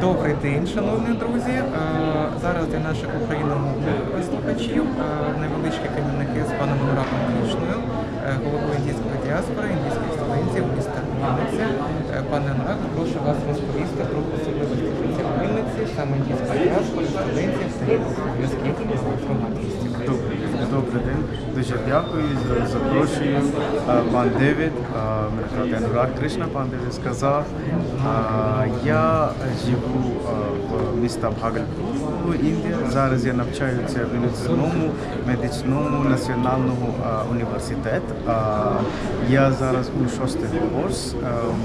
Добрий день, шановні друзі. Е, Зараз для наших україномовних слухачів е, невеличкі ком'юніки з паном Анураком Кришною, е, головою індійської діаспори, індійських студентів міста. Е, Пане Анурак, прошу вас розповісти про особливості життя Вінниці, саме індійської діаспори, студентів зв'язків з. Добрий, день, дуже дякую. за- Запрошую пан Девід. Мене звати Кришна, пан Девід сказав. Я живу в місті Бхагалпур, Індія. Зараз я навчаюся в Вінницькому медичному національному університеті. Я зараз у шостий курс. Ем,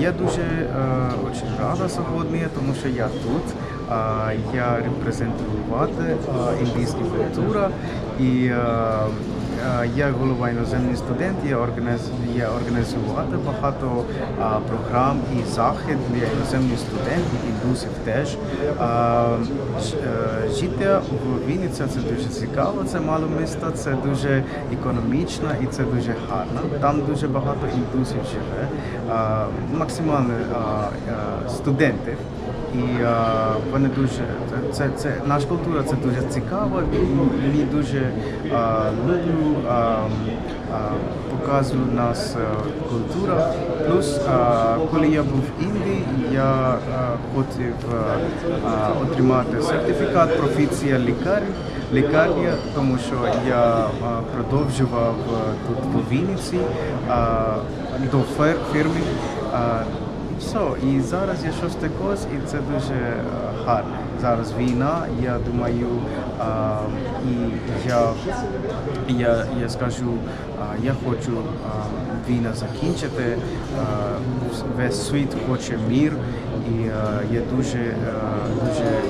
Я дуже е, рада сьогодні, тому що я тут. Я репрезентувати індійську культуру і я голова іноземний студент, я організ- я організувати багато програм і захід для іноземних студентів, індусів теж. Е, Життя в Вінниці це дуже цікаво, це мало місто, це дуже економічно і це дуже гарно. Там дуже багато індусів живе, максимально студентів. І а, вони дуже це, це, наша культура це дуже цікаво. Мені дуже а, люблю а, а, показує нас культура. Плюс, а, коли я був в Індії, я хотів отримати сертифікат професія лікар, лікарня, тому що я продовжував тут в Вінниці до фер- А, все, і зараз я шостий курс, і це дуже е, гарно. Зараз війна, я думаю, а, і я, я, я скажу, а, я хочу а, війна закінчити, а, весь світ хоче мір, і а, я дуже, е, дуже е,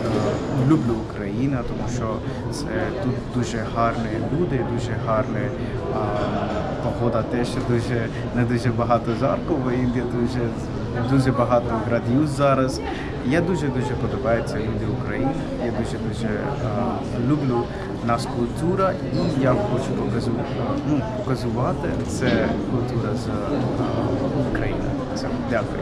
люблю Україну, тому що це тут дуже гарні люди, дуже гарні а, погода теж дуже не дуже багато жарко, в Індії дуже дуже багато градів зараз. Я дуже дуже подобається люди України. Я дуже дуже е, люблю нас культуру і я хочу показу, ну, показувати це культура з е, України. Це дякую.